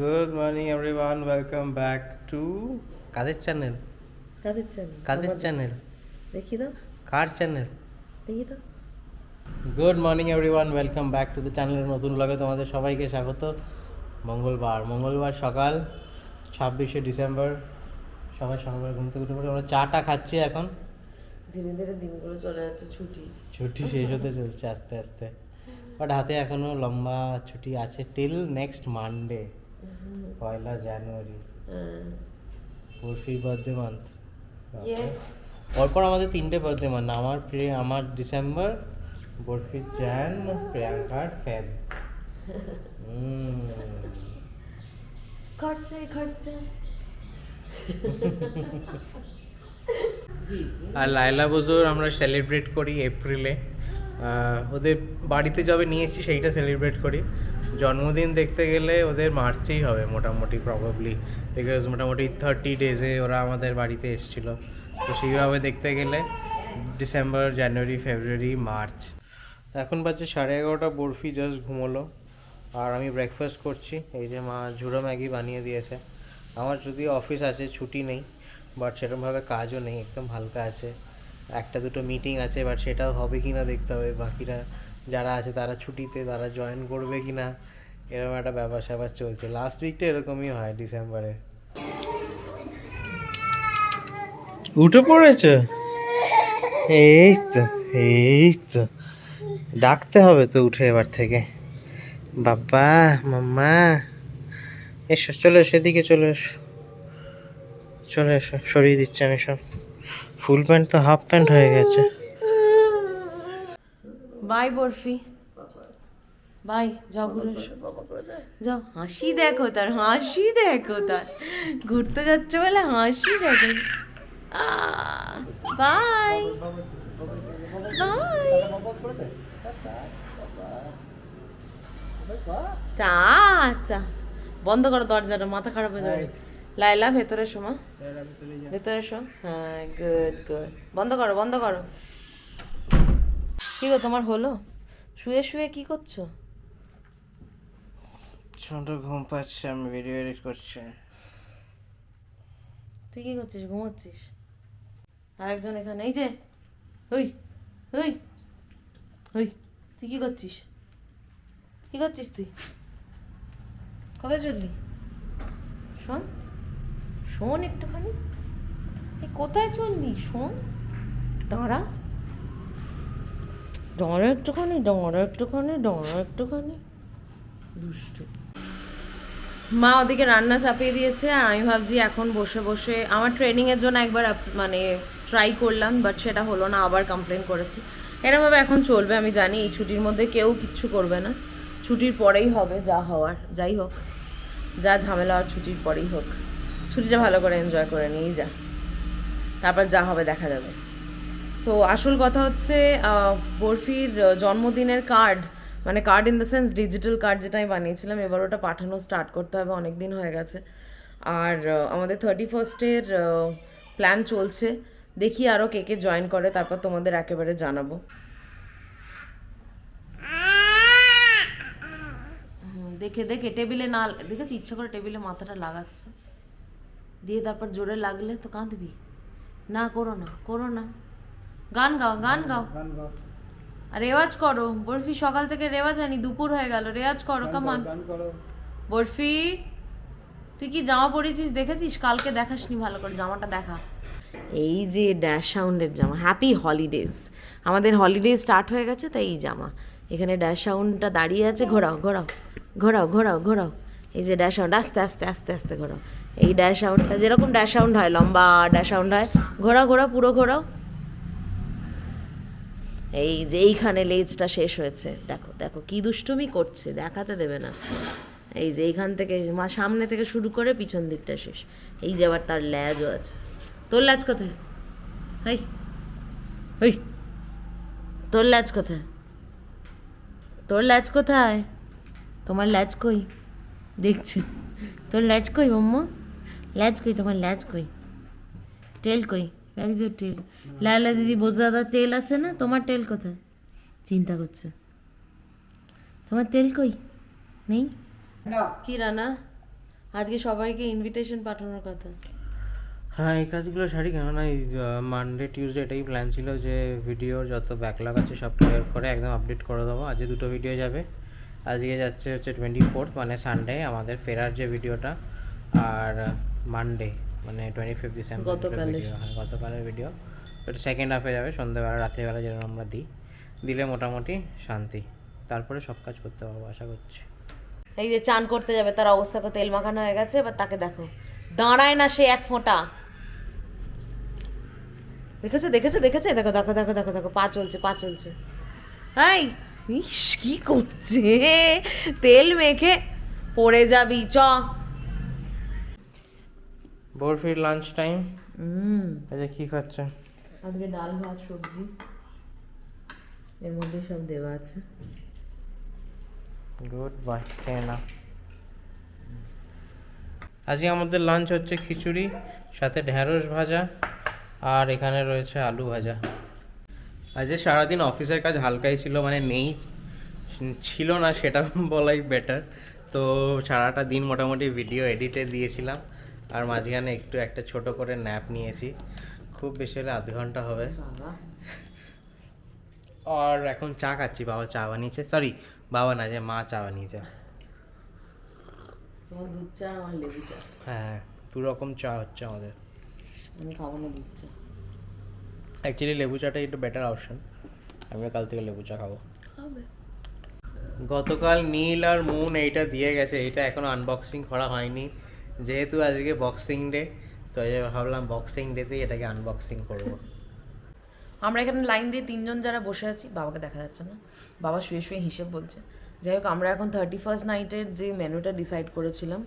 Good morning everyone welcome back to Quader channel কাদের channel কাদের channel দেখি দাও কার চ্যানেল দেখি দাও good morning everyone welcome back to the চ্যানেলের নতুন ব্লগে তোমাদের সবাইকে স্বাগত। মঙ্গলবার। মঙ্গলবার সকাল ছাব্বিশে ডিসেম্বর। সবাই সকালবেলা ঘুম থেকে উঠে পড়ে। আমরা চাটা খাচ্ছি এখন। ধীরে ধীরে দিনগুলো চলে যাচ্ছে ছুটি। ছুটি শেষ হতে চলছে আস্তে আস্তে। বাট হাতে এখনও লম্বা ছুটি আছে। টিল নেক্সট মানডে পয়লা জানুয়ারি। বরফির বার্থডে মান্থ পরপর আমাদের তিনটে বার্থডে মান আমার প্রিয় আমার ডিসেম্বর বরফির জ্যান প্রিয়াঙ্কার ফেব খরচাই খরচা আর লায়লা পুজোর আমরা সেলিব্রেট করি এপ্রিলে ওদের বাড়িতে যবে নিয়ে এসেছি সেইটা সেলিব্রেট করি। জন্মদিন দেখতে গেলে ওদের মার্চেই হবে মোটামুটি প্রবাবলি বিকজ মোটামুটি থার্টি ডেজে ওরা আমাদের বাড়িতে এসেছিল। তো সেইভাবে দেখতে গেলে ডিসেম্বর জানুয়ারি ফেব্রুয়ারি মার্চ এখন বাজে সাড়ে এগারোটা, বরফি জাস্ট ঘুমোলো। আর আমি ব্রেকফাস্ট করছি। এই যে মা ঝুড়ো ম্যাগি বানিয়ে দিয়েছে। আমার যদি অফিস আছে, ছুটি নেই বাট সেরকমভাবে কাজও নেই, একদম হালকা আছে। একটা দুটো মিটিং আছে বাট সেটাও হবে কি না দেখতে হবে, বাকিরা যারা আছে তারা ছুটিতে, তারা জয়েন করবে কি না এরকম একটা ব্যাপার স্যাপার চলছে। লাস্ট উইকটা এরকমই হয় ডিসেম্বরে উঠে পড়েছে? এই তো এই তো। ডাকতে হবে তো উঠে এবার থেকে। বাবা, মাম্মা। এসো, চলে এসো, এদিকে চলে এসো। চলে এসো, সরিয়ে দিচ্ছি আমি সব। ফুল প্যান্ট তো হাফ প্যান্ট হয়ে গেছে। বাই বরফি। বাই যাও ঘুরে যাও হাসি দেখো তার হাসি দেখো তার। ঘুরতে যাচ্ছে বলে হাসি দেখো। বাই। বাই। তা আচ্ছা। বন্ধ করো দরজাটা মাথা খারাপ হয়ে যাবে। লাইলা ভেতরে এসো মা। ভেতরে এসো। হ্যাঁ গুড গুড বন্ধ করো বন্ধ করো। কি গো তোমার হলো? শুয়ে শুয়ে কি করছ? ছোট ঘুম পাচ্ছে আমি ভিডিও এডিট করছি। তুই কি করছিস? ঘুমোচ্ছিস? আরেকজন এখানে এই যে ওই ওই ওই তুই কি করছিস? কি করছিস তুই? কোথায় চললি? শোন শোন একটুখানি। এই কোথায় চললি? শোন দাঁড়া। দাঁড়া একটুখানি দাঁড়া একটুখানি দাঁড়া একটুখানি। দুষ্টু। মা ওদিকে রান্না চাপিয়ে দিয়েছে আর আমি ভাবছি এখন বসে বসে আমার ট্রেনিংয়ের জন্য একবার মানে ট্রাই করলাম বাট সেটা হলো না আবার কমপ্লেন করেছি। এরমভাবে এখন চলবে আমি জানি এই ছুটির মধ্যে কেউ কিচ্ছু করবে না। ছুটির পরেই হবে যা হওয়ার যাই হোক। যা ঝামেলা হওয়ার ছুটির পরেই হোক। ছুটিটা ভালো করে এনজয় করে নিয়েই যা। তারপর যা হবে দেখা যাবে। তো আসল কথা হচ্ছে বরফির জন্মদিনের কার্ড মানে card in the sense digital card যেটা আমি বানিয়েছিলাম, এবার ওটা পাঠানো স্টার্ট করতে হবে অনেক দিন হয়ে গেছে। আর আমাদের থার্টি ফার্স্টের প্ল্যান চলছে। দেখি আরও কে কে জয়েন করে, তারপর তোমাদের একেবারে জানাব। দেখে দেখে টেবিলে না, দেখেছি? ইচ্ছা করে টেবিলে মাথাটা লাগাচ্ছে। দিয়ে তারপর জোরে লাগলে তো কাঁদবি। না, করো না করো না। গান গাও গান গাও। আর রেওয়াজ করো। বরফি সকাল থেকে রেওয়াজ হয়নি দুপুর হয়ে গেল। রেওয়াজ করো কামান বরফি তুই কি জামা পরেছিস দেখেছিস? কালকে দেখাসনি ভালো করে জামাটা দেখা। এই যে ড্যাশ সাউন্ডের জামা। হ্যাপি হলিডেজ আমাদের হলিডে স্টার্ট হয়ে গেছে তাই এই জামা। এখানে ড্যাশ সাউন্ডটা দাঁড়িয়ে আছে। ঘোরাও ঘোরাও। ঘোরাও ঘোরাও ঘোরাও। এই যে ড্যাশ সাউন্ড আস্তে আস্তে আস্তে আস্তে ঘোরাও। এই ড্যাশ সাউন্ডটা যেরকম ড্যাশ সাউন্ড হয় লম্বা ড্যাশ সাউন্ড হয়। ঘোরাও ঘোরাও পুরো ঘোরাও। এই যে এইখানে লেজটা শেষ হয়েছে। দেখো দেখো কি দুষ্টুমি করছে, দেখাতে দেবে না। এই যে এইখান থেকে মা সামনে থেকে শুরু করে পিছন দিকটা শেষ। এই যে আবার তার ল্যাজও আছে। তোর ল্যাজ কোথায়? হেই ওই তোর ল্যাজ কোথায়? তোর ল্যাজ কোথায়? তোমার ল্যাজ কই? দেখছি। তোর ল্যাজ কই, মাম্মা? ল্যাজ কই, তোমার ল্যাজ কই? টেল কই? ভ্যারি ইজ টেল লায়লা দিদি বোঝাদার তেল আছে না? তোমার তেল কোথায়? চিন্তা করছে। তোমার তেল কই? নেই? কি রানা? আজকে সবাইকে ইনভিটেশন পাঠানোর কথা। হ্যাঁ এই কাজগুলো সারি কেননা এই মানডে টিউসডে এটাই প্ল্যান ছিল যে ভিডিওর যত ব্যাকলগ আছে সব ক্লিয়ার করে একদম আপডেট করে দেবো। আজকে দুটো ভিডিও যাবে। আজকে যাচ্ছে হচ্ছে টোয়েন্টি ফোর্থ মানে সানডে আমাদের ফেরার যে ভিডিওটা আর মানডে মানে টোয়েন্টি ফিফথ ডিসেম্বর গতকালের। ভিডিও হ্যাঁ গতকালের ভিডিও এটা সেকেন্ড হাফে যাবে সন্ধ্যেবেলা রাত্রিবেলা যেরকম আমরা দিই। দিলে মোটামুটি শান্তি। তারপরে সব কাজ করতে পারব আশা করছি। এই যে চান করতে যাবে তার অবস্থা কত তেল মাখানো হয়ে গেছে এবার তাকে দেখো। দাঁড়ায় না সে এক ফোঁটা। দেখেছ দেখেছ দেখেছ? দেখো দেখো দেখো দেখো দেখো পা চলছে পা চলছে। এই ইস কি করছে? তেল মেখে পড়ে যাবি চ। বরফির লাঞ্চ টাইম হুম। আচ্ছা কী খাচ্ছে? আজকে ডাল ভাত সবজি। এর মধ্যে সব দেওয়া আছে। গুড বাই খেয়ে না আজকে আমাদের লাঞ্চ হচ্ছে খিচুড়ি সাথে ঢ্যাঁড়স ভাজা আর এখানে রয়েছে আলু ভাজা। আজকে সারাদিন অফিসের কাজ হালকাই ছিল মানে নেই ছিল না সেটা বলাই বেটার তো সারাটা দিন মোটামুটি ভিডিও এডিটে দিয়েছিলাম। আর মাঝখানে একটু একটা ছোট করে ন্যাপ নিয়েছি। খুব বেশি হলে আধ ঘণ্টা হবে। আর এখন চা খাচ্ছি বাবা চা বানিয়েছে। সরি বাবা না যে মা চা বানিয়েছে। দুধ চা আমার লেবু চা। হ্যাঁ দু রকম চা হচ্ছে আমাদের। আমি খাব না দুধ চা। অ্যাকচুয়ালি লেবু চাটাই একটু বেটার অপশন আমিও কাল থেকে লেবু চা খাব। গতকাল নীল আর মুন এইটা দিয়ে গেছে। এইটা এখনও আনবক্সিং করা হয়নি। যেহেতু আজকে বক্সিং ডে তো ভাবলাম বক্সিং ডেতেই এটাকে আনবক্সিং করব। আমরা এখানে লাইন দিয়ে তিনজন যারা বসে আছি, বাবাকে দেখা যাচ্ছে না। বাবা শুয়ে শুয়ে হিসেব বলছে। যাই হোক, আমরা এখন থার্টি ফার্স্ট নাইটের যে মেনুটা ডিসাইড করেছিলাম,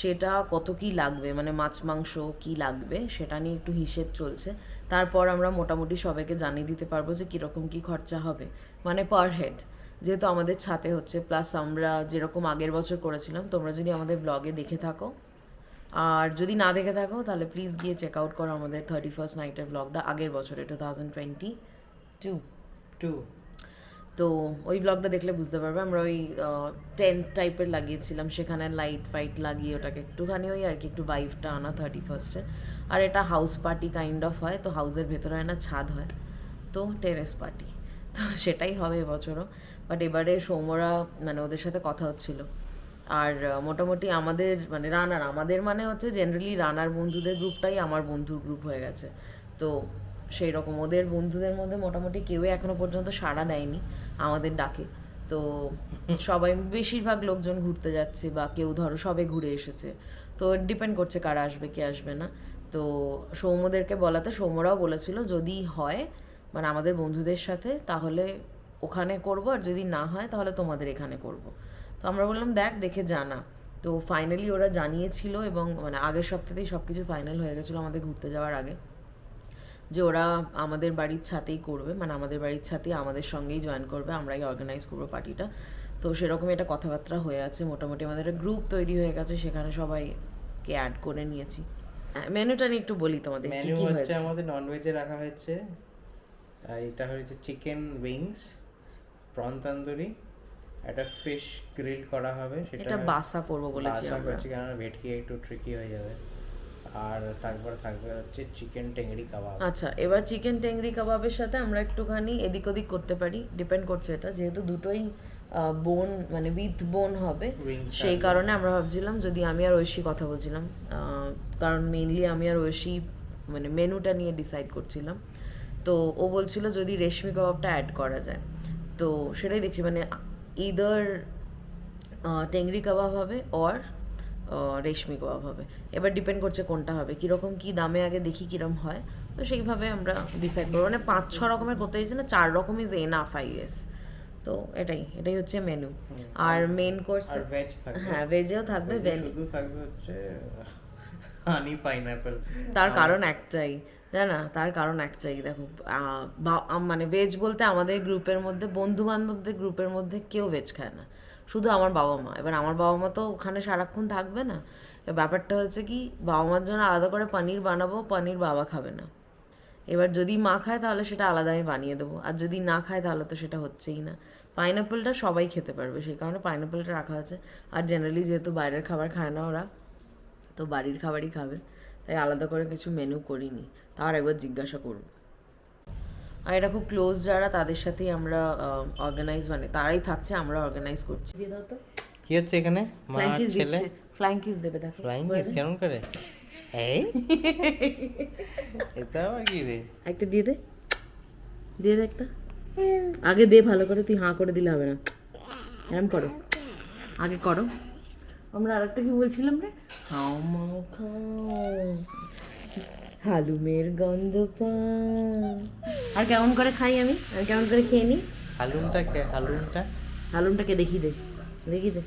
সেটা কত কি লাগবে? মানে মাছ, মাংস কি লাগবে? সেটা নিয়ে একটু হিসেব চলছে। তারপর আমরা মোটামুটি সবাইকে জানিয়ে দিতে পারব যে কীরকম কী খরচা হবে। মানে পার হেড যেহেতু আমাদের ছাতে হচ্ছে। প্লাস আমরা যেরকম আগের বছর করেছিলাম, তোমরা যদি আমাদের ব্লগে দেখে থাকো আর যদি না দেখে থাকো তাহলে প্লিজ গিয়ে চেক আউট করো আমাদের থার্টি ফার্স্ট নাইটের ব্লগটা আগের বছরে two thousand twenty two two তো ওই ব্লগটা দেখলে বুঝতে পারবে আমরা ওই টেন্ট টাইপের লাগিয়েছিলাম সেখানে লাইট ফাইট লাগিয়ে ওটাকে একটুখানি ওই আর কি একটু ভাইভটা আনা থার্টি ফার্স্টে আর এটা হাউস পার্টি কাইন্ড অফ হয় তো হাউসের ভেতরে হয় না ছাদ হয়। তো টেরেস পার্টি তো সেটাই হবে এবছরও। বাট এবারে সৌমরা মানে ওদের সাথে কথা হচ্ছিল। আর মোটামুটি আমাদের মানে রানার, আমাদের মানে হচ্ছে জেনারেলি রানার বন্ধুদের গ্রুপটাই আমার বন্ধুর গ্রুপ হয়ে গেছে। তো সেই রকম ওদের বন্ধুদের মধ্যে মোটামুটি কেউই এখনও পর্যন্ত সাড়া দেয়নি আমাদের ডাকে। তো সবাই বেশিরভাগ লোকজন ঘুরতে যাচ্ছে বা কেউ ধরো সবে ঘুরে এসেছে। তো ডিপেন্ড করছে কারা আসবে, কে আসবে না। তো সৌম্যদেরকে বলাতে সৌম্যরাও বলেছিল যদি হয় মানে আমাদের বন্ধুদের সাথে, তাহলে ওখানে করব আর যদি না হয়, তাহলে তোমাদের এখানে করব। তো আমরা বললাম দেখ দেখে জানা তো ফাইনালি ওরা জানিয়েছিল এবং মানে আগের সপ্তাহেই সব কিছু ফাইনাল হয়ে গেছিল আমাদের ঘুরতে যাওয়ার আগে যে ওরা আমাদের বাড়ির ছাতেই করবে মানে আমাদের বাড়ির ছাতেই আমাদের সঙ্গেই জয়েন করবে আমরাই অর্গানাইজ করব পার্টিটা তো সেরকম একটা কথাবার্তা হয়ে আছে মোটামুটি আমাদের একটা গ্রুপ তৈরি হয়ে গেছে সেখানে সবাইকে অ্যাড করে নিয়েছি। মেনুটা নিয়ে একটু বলি তোমাদের কি কি হয়েছে? আমাদের ননভেজে রাখা হয়েছে এটা হয়েছে চিকেন উইংস প্রন তন্দুরি একটা ফিশ গ্রিল করা হবে সেটা এটা বাসা করব বলেছি আমরা। বাসা করছি কারণ ভেটকি একটু ট্রিকি হয়ে যাবে। আর তারপরে থাকবে হচ্ছে চিকেন টেংরি কাবাব আচ্ছা এবার চিকেন টেংরি কাবাবের সাথে আমরা একটুখানি এদিক ওদিক করতে পারি ডিপেন্ড করছে এটা। যেহেতু দুটোই বোন মানে উইথ বোন হবে সেই কারণে আমরা ভাবছিলাম যদি আমি আর ঐশী কথা বলছিলাম কারণ মেইনলি আমি আর ঐশী মানে মেনুটা নিয়ে ডিসাইড করছিলাম। তো ও বলছিল যদি রেশমি কাবাবটা অ্যাড করা যায়। তো সেটাই দেখছি মানে ইদার টেংরি কাবাব হবে অর রেশমি কাবাব হবে। এবার ডিপেন্ড করছে কোনটা হবে। কীরকম কী দামে আগে দেখি কীরকম হয়। তো সেইভাবে আমরা ডিসাইড করব। মানে পাঁচ ছ রকমের করতে চাইছি না চার রকম ইজ এনাফ আই গেস তো এটাই এটাই হচ্ছে মেনু আর মেন কোর্স ভেজ হ্যাঁ ভেজেও থাকবে থাকবে হচ্ছে হানি পাইনাপেল তার কারণ একটাই। না না, তার কারণ একটাই, দেখো মানে ভেজ বলতে আমাদের গ্রুপের মধ্যে বন্ধু বান্ধবদের গ্রুপের মধ্যে কেউ ভেজ খায় না। শুধু আমার বাবা মা। এবার আমার বাবা মা তো ওখানে সারাক্ষণ থাকবে না। ব্যাপারটা হচ্ছে কি, বাবা মার জন্য আলাদা করে পানির বানাবো, পানির বাবা খাবে না। এবার যদি মা খায়, তাহলে সেটা আলাদা আমি বানিয়ে দেবো। আর যদি না খায়, তাহলে তো সেটা হচ্ছেই না। পাইনাপেলটা সবাই খেতে পারবে, সেই কারণে পাইনাপেলটা রাখা আছে আর জেনারেলি যেহেতু বাইরের খাবার খায় না ওরা, তো বাড়ির খাবারই খাবে। তাই আলাদা করে কিছু মেনু করিনি। তার একবার জিজ্ঞাসা করব আর এটা খুব ক্লোজ যারা তাদের সাথেই আমরা অর্গানাইজ মানে তারাই থাকছে আমরা অর্গানাইজ করছি। দিয়ে দাও তো। কি হচ্ছে এখানে? মা আর ছেলে? দিচ্ছে ফ্লাইং কিস দেবে দেখো। ফ্লাইং কিস কেমন করে? এই? এটা আবার কি রে? একটা দিয়ে দে। দিয়ে দে একটা। আগে দে ভালো করে তুই হাঁ করে দিলে হবে না। এরম করো। আগে করো। আমরা আরেকটা কি বলছিলাম রে? খাও হালুমের গন্ধ পাও। আর কেমন করে খাই আমি? আর কেমন করে খেয়ে নিই হালুমটা কে? হালুমটা? হালুমটাকে দেখি দে। দেখি দে।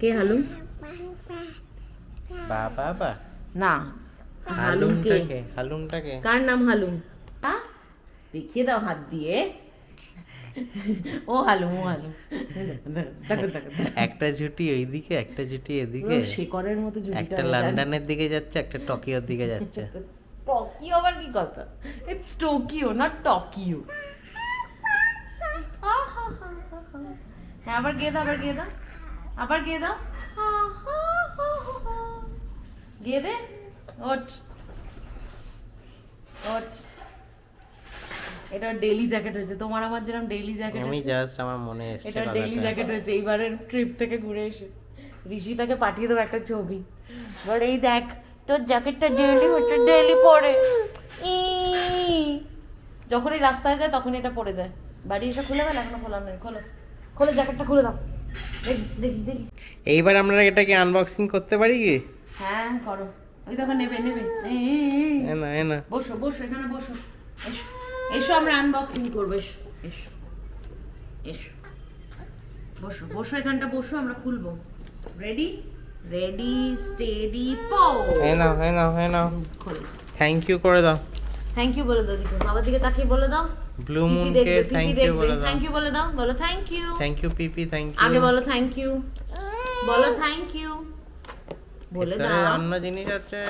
কে হালুম? বা বা বা না হালুম কে হালুমটা কে হালুমটা কে কার নাম হালুম? দেখিয়ে দাও হাত দিয়ে। ও হালুম ও দেখো। একটা জুটি ওইদিকে একটা জুটি এদিকে। পুরো শেকড়ের মতো জুটিটা একটা লন্ডনের দিকে যাচ্ছে একটা টোকিওর দিকে যাচ্ছে। টোকিও আবার কি কথা? ইটস টোকিও না টোকিও হ্যাঁ আবার গিয়ে দাও আবার গিয়ে দাও। আবার গিয়ে দাও। গিয়ে দে। ওঠ। ওঠ। এটা ডেইলি জ্যাকেট হয়েছে তোমার আমার যেরকম ডেইলি জ্যাকেট আমি জাস্ট আমার মনে এসছে এটা ডেইলি জ্যাকেট হয়েছে এইবারের ট্রিপ থেকে ঘুরে এসে ঋষি তাকে পাঠিয়ে দেবো একটা ছবি। বল এই দেখ তোর জ্যাকেটটা ডেইলি হচ্ছে ডেইলি পরে। ই। যখন এই রাস্তায় যায় তখন এটা পড়ে যায়। বাড়ি এসে খুলে গেল এখনও খোলা নেই। খোলো। খোলো জ্যাকেটটা খুলে দাও। দেখি দেখি দেখি। এইবার আমরা এটাকে আনবক্সিং করতে পারি কি? হ্যাঁ করো। ওই দেখো নেবে নেবে। এই, না এ না। বসো বসো এখানে বসো। এসো। এসো আমরা আনবক্সিং করব এসো এসো এসো। বসো বসো এখানটা বসো আমরা খুলবো। রেডি রেডি স্টেডি পো এ নাও এ নাও এ নাও। থ্যাংক ইউ করে দাও। থ্যাংক ইউ বলে দাও দিকে বাবার দিকে তাকিয়ে বলে দাও। ব্লু মুনকে দেখবে থ্যাংক ইউ বলে দাও। থ্যাংক ইউ বলে দাও। বলো থ্যাংক ইউ থ্যাংক ইউ পিপি থ্যাংক ইউ আগে বলো থ্যাংক ইউ বলো থ্যাংক ইউ বলে দাও। অন্য জিনিস আছে।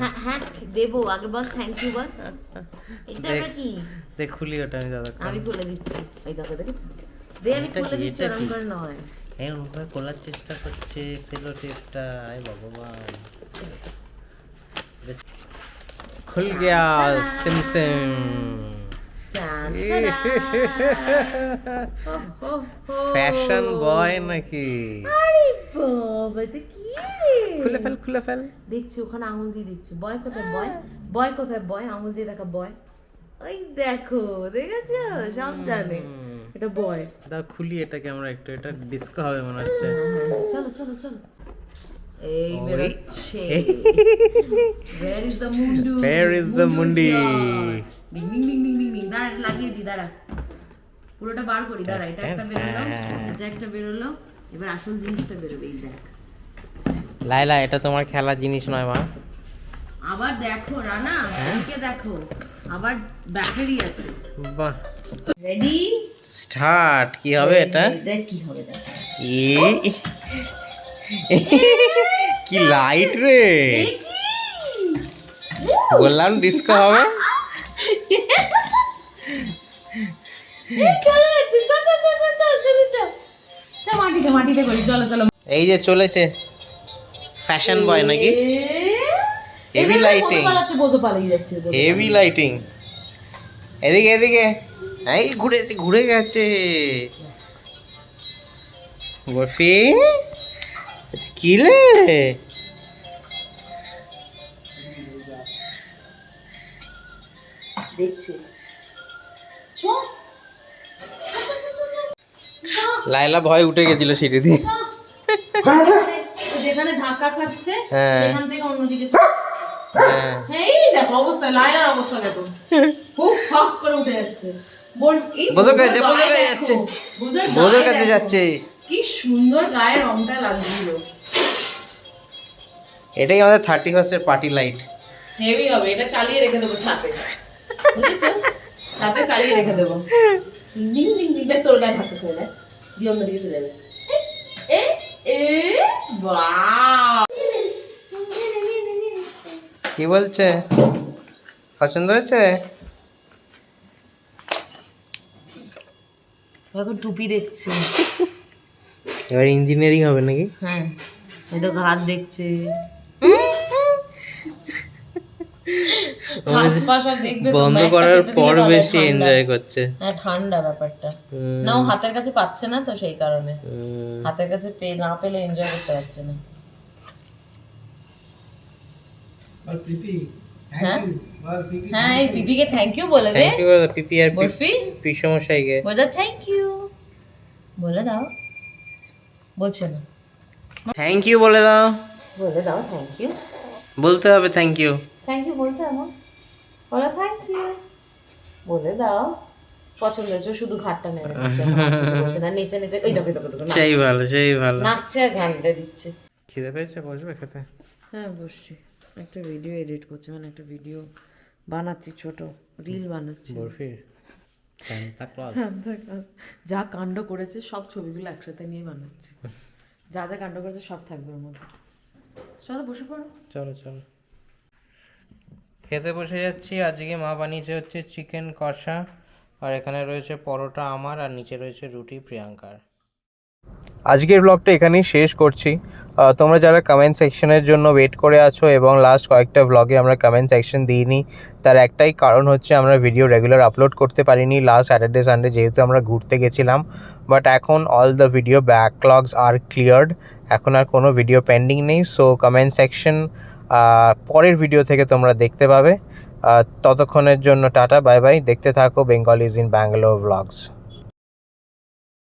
হ্যাঁ হ্যাঁ দেবো আগে বল থ্যাংক ইউ বল। এটা। আবার কি? দেখ খুলি ওটা আমি দাদা আমি খুলে দিচ্ছি। এই দেখো দেখেছ? দে আমি খুলে দিচ্ছি কি? করে নয়। এই অনুভব খোলার চেষ্টা করছে সেলো টেপটা আয় ভগবান। খুল গিয়া সিম সিম। ফ্যাশন বয় নাকি? আরে বাবা এটা কি খুলে ফেল খুলে ফেল। দেখছি ওখানে আঙুল দিয়ে দেখছি। বয় কোথায় বয় বয় কোথায় বয় আঙুল দিয়ে দেখা বয় ওই দেখো দেখেছ? সব জানে। এটা বয় দাও খুলি এটাকে আমরা একটু এটা ডিস্কো হবে মনে হচ্ছে। চলো চলো চলো। এই। বেরোচ্ছে Where is the mundu? Where is the here. ডিং ডিং ডিং ডিং ডিং ডিং দাঁড়া এটা লাগিয়ে দি দাঁড়া। পুরোটা বার করি দাঁড়া এটা একটা বেরোলো এটা একটা বেরোলো। এবার আসল জিনিসটা বেরোবে এই দেখ। লাইলা এটা তোমার খেলার জিনিস নয় মা। আবার দেখো রানা এদিকে দেখো। আবার ব্যাটারি আছে। বাহ। রেডি স্টার্ট কি হবে এটা? দেখ কি হবে দেখ। এ কি লাইট রে? বললাম ডিস্কো হবে? এই যে চলেছে ফ্যাশন বয় নাকি? হেভি বোঝো হেভি লাইটিং এদিকে এদিকে। এই ঘুরে ঘুরে গেছে। কি রে? দেখছি। লাইলা ভয় উঠে গেছিল সিঁড়ি দিয়ে। যেখানে- ধাক্কা খাচ্ছে হ্যাঁ। সেখান থেকে অন্যদিকে হ্যাঁ। এই দেখো অবস্থা লাইলার অবস্থা দেখো। খুব ফাক করে উঠে যাচ্ছে। বোঝো কাছে, বোঝো কাছে যাচ্ছে। বোঝোর বোঝোর কাছে যাচ্ছে। কি সুন্দর গায়ে রংটা লাগছিল। এটাই আমাদের থার্টি ফার্স্টের পার্টি লাইট হেভি হবে এটা চালিয়ে রেখে দেবো ছাতে বুঝেছ? ছাতে চালিয়ে রেখে দেবো। ডিং ডিং ডিং দেখ তোর গায়ে করে দেখ। দিয়ে অন্যদিকে চলে যাবে। এ এ বাহ! কি বলছে? পছন্দ হয়েছে? এখন টুপি দেখছে। এবার ইঞ্জিনিয়ারিং হবে নাকি? হ্যাঁ এই তো হাত দেখছে। বন্ধ করার পর বেশি এনজয় করছে। হ্যাঁ ঠান্ডা ব্যাপারটা। না ও হাতের কাছে পাচ্ছে না তো সেই কারণে। হাতের কাছে পে না পেলে এনজয় করতে পারছে না। হ্যাঁ? হ্যাঁ এই পিপিকে থ্যাংক ইউ বলে দে। থ্যাংক ইউ বলো পিপি আর বরফি? পিসমশাইকে। বলে থ্যাংক ইউ বলে দাও। বলছে না। থ্যাংক ইউ বলে দাও। বলে দাও থ্যাংক ইউ বলতে হবে থ্যাংক ইউ থ্যাংক ইউ বলতে আমার বলো থ্যাংক ইউ বলে দাও। পছন্দ হয়েছে শুধু ঘাটটা নেড়ে দিচ্ছে। না নিচে নিচে ওই দেখো দেখো দেখো সেই ভালো সেই ভালো। নাচছে আর ঘাটটা দিচ্ছে। খিদে পেয়েছে? বসবে খেতে? হ্যাঁ বসছি। একটা ভিডিও এডিট করছি মানে একটা ভিডিও বানাচ্ছি ছোট। রিল বানাচ্ছি। Santa যা কাণ্ড করেছে সব ছবিগুলো একসাথে নিয়ে বানাচ্ছি। যা যা কাণ্ড করেছে সব থাকবে ওর মধ্যে। চলো বসে পড়ো। চলো চলো। খেতে বসে যাচ্ছি। আজকে মা বানিয়েছে হচ্ছে চিকেন কষা। আর এখানে রয়েছে পরোটা আমার, আর নিচে রয়েছে রুটি প্রিয়াঙ্কার। আজকের ব্লগটা এখানেই শেষ করছি। তোমরা যারা কমেন্ট সেকশনের জন্য ওয়েট করে আছো এবং লাস্ট কয়েকটা ব্লগে আমরা কমেন্ট সেকশন দিইনি, তার একটাই কারণ হচ্ছে আমরা ভিডিও রেগুলার আপলোড করতে পারিনি। লাস্ট স্যাটারডে সানডে যেহেতু আমরা ঘুরতে গেছিলাম বাট এখন all the video backlogs are cleared এখন আর কোনো ভিডিও পেন্ডিং নেই সো কমেন্ট সেকশন পরের ভিডিও থেকে তোমরা দেখতে পাবে। ততক্ষণের জন্য টাটা, বাই বাই। দেখতে থাকো Bengal is in Bangalore blogs